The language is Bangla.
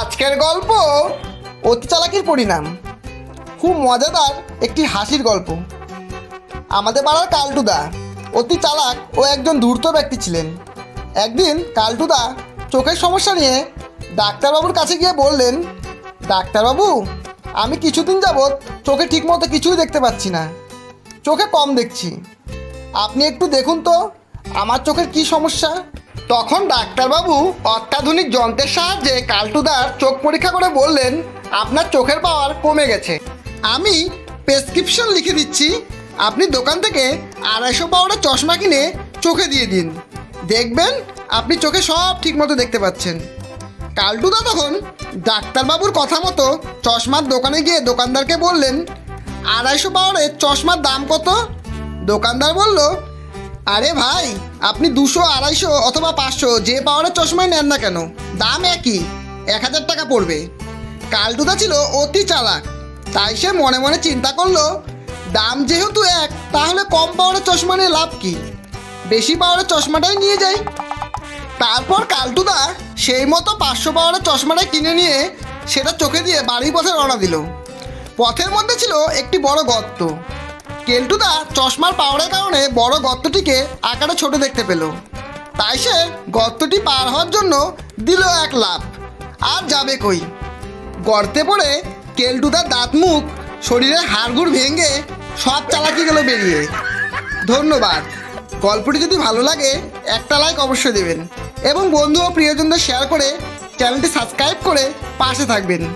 আজকের গল্প অতি চালাকির পরিণাম। খুব মজাদার একটি হাসির গল্প। আমাদের পাড়ার কালটুদা অতি চালাক ও একজন ধূর্ত ব্যক্তি ছিলেন। একদিন কালটুদা চোখের সমস্যা নিয়ে ডাক্তারবাবুর কাছে গিয়ে বললেন, ডাক্তারবাবু, আমি কিছুদিন যাবৎ চোখে ঠিকমতো কিছুই দেখতে পাচ্ছি না। চোখে কম দেখছি। আপনি একটু দেখুন তো, আমার চোখের কি সমস্যা? তখন ডাক্তারবাবু অত্যাধুনিক যন্ত্রের সাহায্যে কালটুদার চোখ পরীক্ষা করে বললেন, আপনার চোখের পাওয়ার কমে গেছে। আমি প্রেসক্রিপশন লিখে দিচ্ছি। আপনি দোকান থেকে আড়াইশো পাওয়ারের চশমা কিনে চোখে দিয়ে দিন। দেখবেন আপনি চোখে সব ঠিকমতো দেখতে পাচ্ছেন। কালটুদা তখন ডাক্তারবাবুর কথা মতো চশমার দোকানে গিয়ে দোকানদারকে বললেন, আড়াইশো পাওয়ারের চশমার দাম কত? দোকানদার বলল আরে ভাই, আপনি দুশো, আড়াইশো অথবা পাঁচশো যে পাওয়ারের চশমাই নেন না কেন? দাম একই, এক হাজার টাকা পড়বে। কালটুদা ছিল অতি চালাক, তাই সে মনে মনে চিন্তা করল, দাম যেহেতু এক, তাহলে কম পাওয়ারের চশমা নিয়ে লাভ কি? বেশি পাওয়ারের চশমাটাই নিয়ে যাই। তারপর কালটুদা সেই মতো পাঁচশো পাওয়ারের চশমাটা কিনে নিয়ে সেটা চোখে দিয়ে বাড়ির পথে রওনা দিল। পথের মধ্যে ছিল একটি বড় গর্ত। কেলটুদা চশমার পাওয়ারের কারণে বড় গর্তটিকে আকারে ছোট দেখতে পেল। তাই সে গর্তটি পার হওয়ার জন্য দিল এক লাভ আর যাবে কই? গর্তে পড়ে কেলটুদার দাঁত মুখ শরীরে হাড়গুড় ভেঙে সব চালাকি গেল বেরিয়ে। ধন্যবাদ। গল্পটি যদি ভালো লাগে, একটা লাইক অবশ্যই দেবেন। এবং বন্ধু ও প্রিয়জনদের শেয়ার করে চ্যানেলটি সাবস্ক্রাইব করে পাশে থাকবেন।